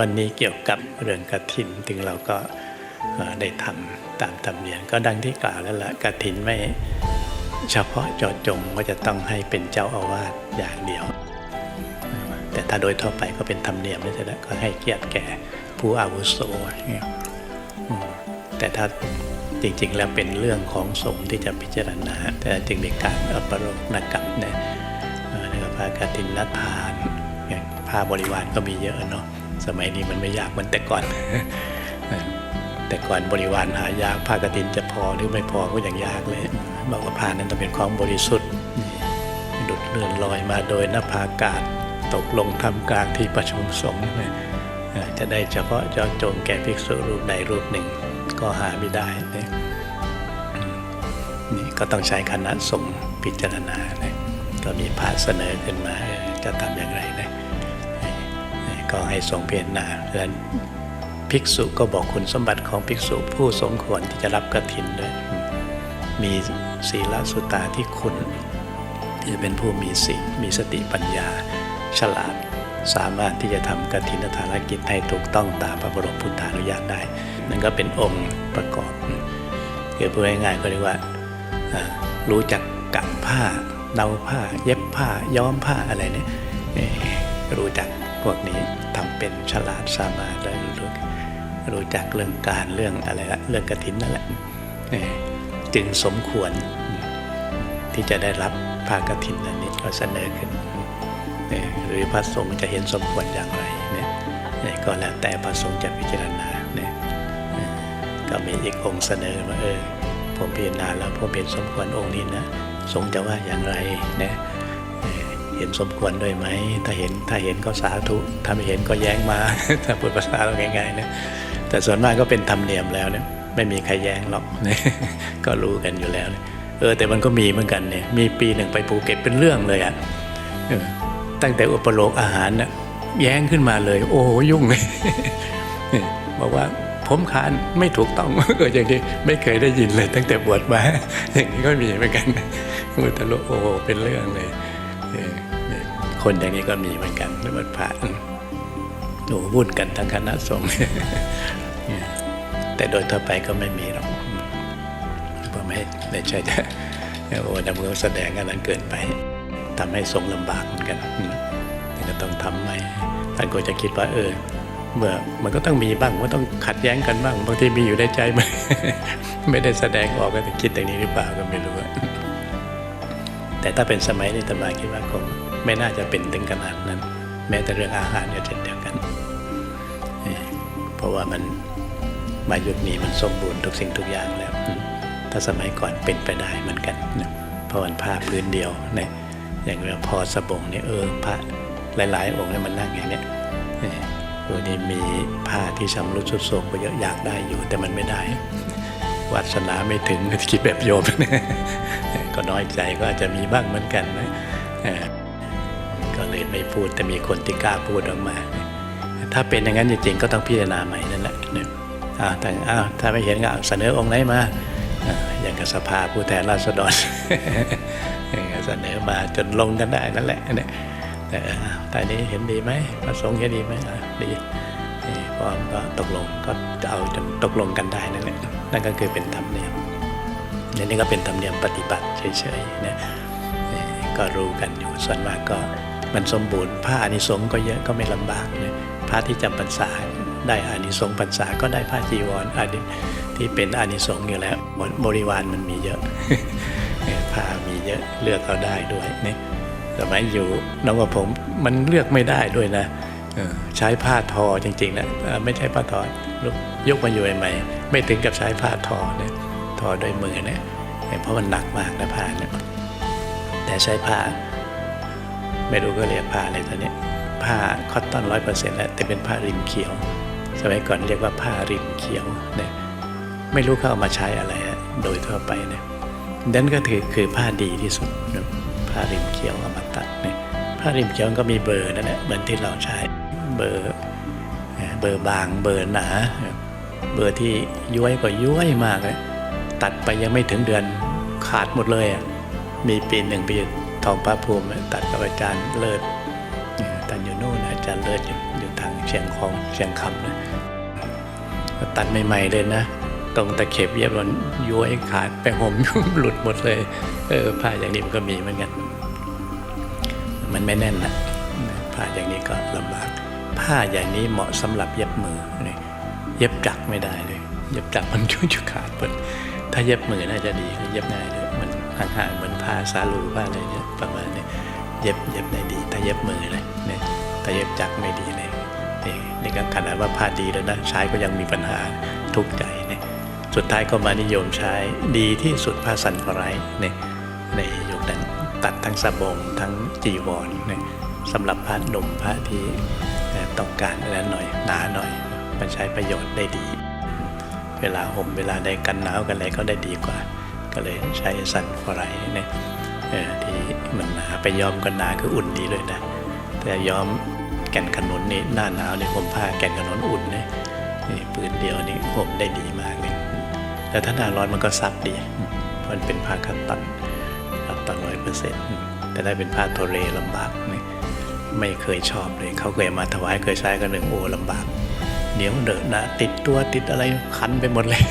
วันนี้เกี่ยวกับเรื่องกระถินถึงเราก็ได้ทำตามธรรมเนียมก็ดังที่กล่าวแล้วละกระถินไม่เฉพาะเจาะจงว่าจะต้องให้เป็นเจ้าอาวาสอย่างเดียว แต่ถ้าโดยทั่วไปก็เป็นธรรมเนียมนี่แหละก็ให้เกียรติแก่ผู้อาวุโสแต่ถ้าจริงๆ แล้วเป็นเรื่องของสงฆ์ที่จะพิจารณา แต่จึงมีการอปรกนกรรมเนี่ยเอ่อแล้วก็พากฐินนทานผ้าบริวารก็มีเยอะเนาะ สมัยนี้มันไม่ยากเหมือนแต่ก่อน แต่ก่อนบริวารหายากผ้ากฐินจะพอหรือไม่พอก็อยังยากเลยบอกว่าผ้านั้นต้องเป็นของบริสุทธิ์ดุดเลื่อนลอยมาโดยนภาอากาศตกลงทำกลางที่ประชุมสงฆ์จะได้เฉพาะเจาะจงแก่ภิกษุรูปใดรูปหนึ่ง ก็หาไม่ได้เนี่ยนี่ก็ต้องใช้คณะสงฆ์พิจารณาเนี่ยก็มีพระเสนอขึ้นมาจะทำอย่างไรนี่ยนี่ ก็ให้ทรงพิจารณาดังนั้นภิกษุก็บอกคุณสมบัติของภิกษุผู้สมควรที่จะรับกฐินด้วย มีศีลสุตาที่คุณที่จะเป็นผู้มีศีลมีสติปัญญา ฉลาด สามารถที่จะทำกฐินทานกิจให้ถูกต้องตามพระบรมพุทธานุญาตได้ นั่นก็เป็นองค์ประกอบคือพูดง่ายๆก็เรียกว่ารู้จักกัดผ้าเนาผ้า เย็บผ้าย้อมผ้าอะไรเนี่ยรู้จักพวกนี้ เป็นฉลาดสามารถแล้รู้รู้จักเรื่องการเรื่องอะไรละเรื่องกฐินนั่นแหละจึงสมควรที่จะได้รับผ้ากฐินอันนี้ก็เสนอขึ้น หรือพระสงฆ์จะเห็นสมควรอย่างไรเนี่ยก็แล้วแต่พระสงฆ์จะพิจารณาเนี่ยก็มีอีกองค์เสนอมาเออผมพิจารณาแล้วผมเห็นสมควรองค์นี้นะทรงจะว่าอย่างไรเนะเออเห็นสมควรด้วยไหม ถ้าเห็นถ้าเห็นก็สาธุ ถ้าไม่เห็นก็แย้งมา ถ้าพูดภาษาเราง่ายๆนะ แต่ส่วนมากก็เป็นธรรมเนียมแล้วเนี่ยไม่มีใครแย้งหรอกนะก็รู้กันอยู่แล้วนะเออ แต่มันก็มีเหมือนกันเนี่ย มีปีหนึ่งไปภูเก็ตเป็นเรื่องเลยอะ่ะตั้งแต่อุปโลกอาหารน่ะแย้งขึ้นมาเลย โอ้ยุ่งเลยบอกว่าผมคานไม่ถูกต้องเอออย่างนี้ไม่เคยได้ยินเลยตั้งแต่บวชมา อย่างนี้ก็มีเหมือนกันมุตะลุโอ้เป็นเรื่องเลยเออเนี่ย คนอย่างนี้ก็มีเหมือนกันในวัดพระโอ้โหวุ่นกันทั้งคณะสงฆ์แต่โดยทั่วไปก็ไม่มีหรอกเพราะไม่ไม่ใช่จะโอ้ดำเนินแสดงอันนั้นเกินไปทำให้สงฆ์ลำบากเหมือนกันอืมแต่ก็ต้องทำไหมท่านก็จะคิดว่าเออเมื่อมันก็ต้องมีบ้างมันต้องขัดแย้งกันบ้างบางทีมีอยู่ในใจไม่ไม่ได้แสดงออกก็จะคิดอย่างนี้หรือเปล่าก็ไม่รู้แต่ถ้าเป็นสมัยนี้ตมาคิดว่าคง ไม่น่าจะเป็นถึงขนาดนั้น แม้แต่เรื่องอาหารก็เช่นเดียวกัน เพราะว่ามันมายุคนี้มันสมบูรณ์ทุกสิ่งทุกอย่างแล้ว ถ้าสมัยก่อนเป็นไปได้เหมือนกันนะเพราะวันผ้าพื้นเดียวเนี่ยอย่างเรื่องพอสบงเนี่ยเออพระหลาย ๆ องค์เนี่ยมันนั่งอย่างเนี้ยตัวนี้มีผ้าที่ชำรุดทรุดโทรมก็เยอะอยากได้อยู่ แต่มันไม่ได้วาสนาไม่ถึงคิดแบบโยมก็น้อยใจก็อาจจะมีบ้างเหมือนกันนะ ไม่พูดแต่มีคนที่กล้าพูดออกมา ถ้าเป็นอย่างนั้นจริงๆก็ต้องพิจารณาใหม่นั่นแหละนี่ยอ้าวแต่อ้าวถ้าไม่เห็นก็เสนอองค์ไหนมาอย่างกับสภาผู้แทนราษฎรเสนอมาจนลงกันได้นั่นแหละเนี่ยแต่ตอนนี้เห็นดีไหมพระสงฆ์เห็นดีไหมดีพร้อมก็ตกลงก็จะเอาจนตกลงกันได้นั่นแหละนั่นก็คือเป็นธรรมเนียมนี่ก็เป็นธรรมเนียมปฏิบัติเฉยๆนะก็รู้กันอยู่ส่วนมากก็ มันสมบูรณ์ผ้าอานิสงส์ก็เยอะก็ไม่ลำบากเลยพระที่จำพรรษาได้อานิสงส์พรรษาก็ได้ผ้าจีวรอานิที่เป็นอานิสงส์อยู่แล้วบริวารมันมีเยอะผ้ามีเยอะเลือกเอาได้ด้วยนี่สมัยอยู่น้องกับผมมันเลือกไม่ได้ด้วยนะใช้ผ้าทอจริงๆนะไม่ใช่ผ้าทอยกมาอยู่ใหม่ๆไม่ถึงกับใช้ผ้าทอเนี่ยทอด้วยมือเนี่ยเพราะมันหนักมากนะผ้าเนี่ยแต่ใช้ผ้า ไม่รู้ก็เรียกผ้าอะไรตอนนี้ผ้าคอตตอนร้อยเปอร์เซ็นต์แล้วแต่เป็นผ้าริมเขียว สมัยก่อนเรียกว่าผ้าริมเขียวเนี่ยไม่รู้เขาเอามาใช้อะไรอะโดยทั่วไปเนี่ยนั่นก็ถือคือผ้าดีที่สุดนะผ้าริมเขียวเอามาตัดเนี่ยผ้าริมเขียวก็มีเบอร์นั่นแหละเหมือนที่เราใช้เบอร์เบอร์บางเบอร์หนาเบอร์ที่ย้วยก็ย้วยมากเลยตัดไปยังไม่ถึงเดือนขาดหมดเลยอะมีปีหนึ่งปี ทองพระภูมิตัดกับอาจารย์เลิศท่านอยู่โน่นอาจารย์เลิศอยู่อยู่ทางเชียงของเชียงคำนะตัดใหม่ๆเลยนะ ตรงตะเข็บเย็บมันย้วยขาดไปห่มหลุดหมดเลย เออผ้าอย่างนี้มันก็มีเหมือนกัน มันไม่แน่นนะผ้าอย่างนี้ก็ลำบาก ผ้าอย่างนี้เหมาะสำหรับเย็บมือนี่เย็บจักไม่ได้เลย เย็บจักมันชุ่ยขาดหมดถ้าเย็บมือน่าจะดีเย็บง่ายเลยมันห่างๆเหมือนผ้าซาลูผ้าอะไรเนี่ย ประมาณนี้เย็บเย็บได้ดี ถ้าเย็บมือเลยเนี่ยถ้าเย็บจักไม่ดีเลยนี่นี่ก็ขนาดว่าผ้าดีแล้วนะใช้ก็ยังมีปัญหาทุกข์ใจเนี่ยสุดท้ายก็มานิยมใช้ดีที่สุดผ้าสันฟรายเนี่ยในยุคนั้นตัดทั้งสบงทั้งจีวรเนี่ยสำหรับพระหนุ่มพระที่ต้องการอะไรหน่อยหนาหน่อย มันใช้ประโยชน์ได้ดี เวลาห่มเวลาได้กันหนาวกันอะไรก็ได้ดีกว่า ก็เลยใช้สันฟรายเนี่ย ออที่มันหนาไปย้อมก็หนาคืออุ่นดีด้วยนะ แต่ย้อมแก่นขนุนนี่หน้าหนาวนี่ผมผ้าแก่นขนุนอุ่นเนี่ยนี่ปืนเดียวนี่ห่มได้ดีมากเลยแต่ถ้าหน้าร้อนมันก็ซับดีเพราะมันเป็นผ้าคัตตอนคัตตอนร้อยเปอร์เซ็นต์แต่ได้เป็นผ้าโทเรลำบากนี่ไม่เคยชอบเลยเขาเคยมาถวายเคยใช้กันหนึ่งโอ้ลำบากเหนียวเดอะนะติดตัวติดอะไรคันไปหมดเลย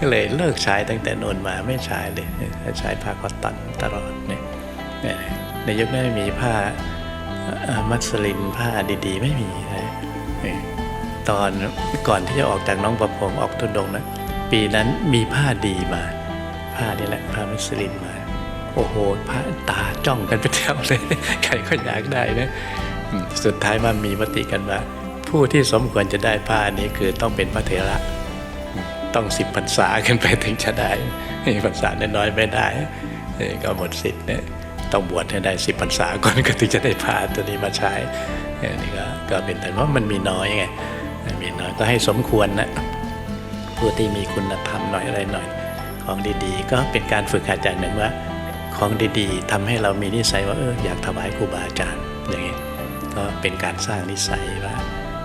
ก็เลยเลิกใช้ตั้งแต่โนนมาไม่ใช้เลยใช้ผ้าคอตตอนตลอดเนี่ยในยุคนั้นไม่มีผ้ามัสลินผ้าดีๆ ไม่มีนะตอนก่อนที่จะออกจากน้องประพงออกทุดงนะปีนั้นมีผ้าดีมา ผ้านี่แหละผ้ามัสลินมา โอ้โหผ้าตาจ้องกันไปแถวเลยใครก็อยากได้นะสุดท้ายมันมีมติกันว่าผู้ที่สมควรจะได้ผ้านี้คือต้องเป็นพระเถระ ต้องสิบพรรษาขึ้นไปถึงจะได้พรรษาน้อยๆไม่ได้เออก็หมดสิทธิ์เนี่ยต้องบวชให้ได้สิบพรรษาก่อนก็ถึงจะได้ผ้าตัวนี้มาใช้เออนี่ก็ก็เป็นแต่ว่ามันมีน้อยไงมีน้อยก็ให้สมควรนะผู้ที่มีคุณธรรมหน่อยอะไรหน่อย ของดีๆ ก็เป็นการฝึกหัดอย่างหนึ่งว่า ของดีๆทำให้เรามีนิสัยว่าเอออยากถวายครูบาอาจารย์อย่างนี้ก็เป็นการสร้างนิสัยว่า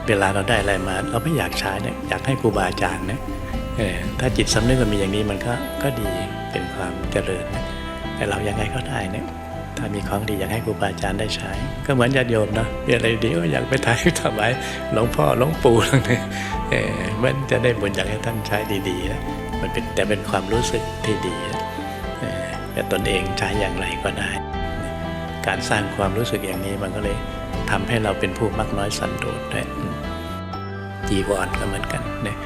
เวลาเราได้อะไรมา เราไม่อยากใช้เนี่ยอยากให้ครูบาอาจารย์เนี่ย เออถ้าจิตสำนึกมันมีอย่างนี้มันก็ก็ดีเป็นความเจริญ แต่เรายังไงก็ได้เนี่ยถ้ามีของดีอยากให้ครูบาอาจารย์ได้ใช้ ก็เหมือนญาติโยมเนาะมีอะไรดีก็อยากไปถ่ายถวายหลวงพ่อหลวงปู่อะไรเนี่ยเออมันจะได้บุญอยากให้ท่านใช้ดีๆนะมันเป็นแต่เป็นความรู้สึกที่ดีแต่ตนเองใช้อย่างไรก็ได้ การสร้างความรู้สึกอย่างนี้มันก็เลยทำให้เราเป็นผู้มักน้อยสันโดษด้วยจีวรก็เหมือนกันเนี่ย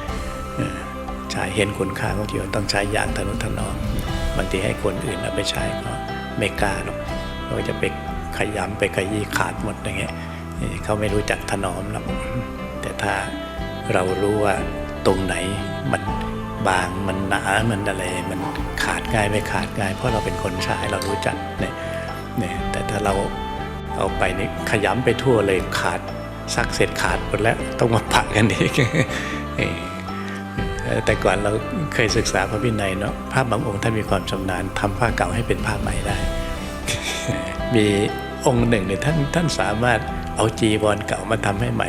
ใช้เห็นคุณค่าของจีวรต้องใช้อย่างทนุถนอมบางทีให้คนอื่นเอาไปใช้ก็ไม่กล้าหรอกเขาจะไปขยำไปขยี้ขาดหมดอย่างเงี้ยเขาไม่รู้จักถนอมหรอกแต่ถ้าเรารู้ว่าตรงไหนมันบางมันหนามันอะไรมันขาดง่ายไม่ขาดง่าย เพราะเราเป็นคนใช้เรารู้จักเนี่ยเนี่ยแต่ถ้าเราเอาไปนี่ขยำไปทั่วเลยขาดซักเสร็จขาดหมดแล้วต้องมาปะกันอีกเออ แต่ก่อนเราเคยศึกษาพระวินัยเนาะภาพบางองค์ท่านมีความชำนาญทำผ้าเก่าให้เป็นผ้าใหม่ได้ มีองค์หนึ่งเนี่ยท่านท่านสามารถเอาจีวรเก่ามาทำให้ใหม่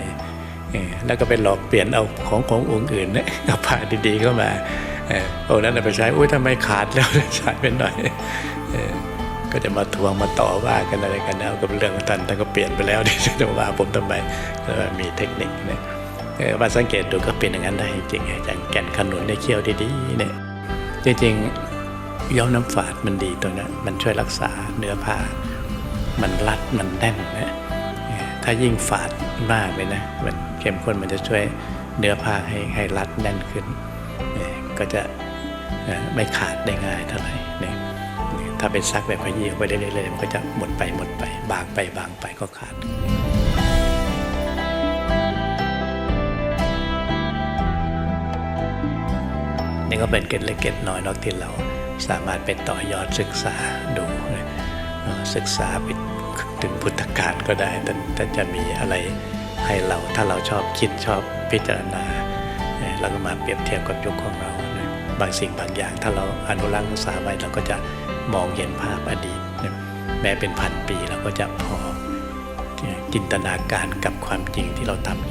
แล้วก็ไปหลอกเปลี่ยนเอาของขององค์อื่นเนี่ยเอาผ้าดีๆเข้ามาองค์นั้นเอาไปใช้อุ้ยทำไมขาดแล้วใช้ไปหน่อยก็จะมาทวงมาต่อว่ากันอะไรกันนะกับเรื่องของท่านท่านก็เปลี่ยนไปแล้วที่จะมาว่าผมทำไมมีเทคนิคเนี่ย เออมาสังเกตดูก็เป็นอย่างนั้นได้จริงๆอย่างแก่นขนุนในเคี้ยวดีๆเนี่ยจริงๆย้อมน้ำฝาดมันดีตรงนั้นมันช่วยรักษาเนื้อผ้า มันรัดมันแน่นนะถ้ายิ่งฝาดมากเลยนะมันเข้มข้นมันจะช่วยเนื้อผ้าให้ให้รัดแน่นขึ้น ก็จะไม่ขาดได้ง่ายเท่าไหร่เนี่ยถ้าเป็นซักแบบขยี้ไปเรื่อยๆมันก็จะหมดไปหมดไป บางไปบางไปก็ขาด นี่ก็เป็นเกร็ดเล็กเกร็ดน้อยนอกที่เราสามารถไปต่อยอดศึกษาดูศึกษาไปถึงพุทธกาลก็ได้แต่แต่จะมีอะไรให้เราถ้าเราชอบคิดชอบพิจารณาเราก็มาเปรียบเทียบกับยุคของเรา บางสิ่งบางอย่าง ถ้าเราอนุรักษ์รักษาไว้เราก็จะมองเห็นภาพอดีต แม้เป็นพันปีเราก็จะพอจินตนาการกับความจริงที่เราทำ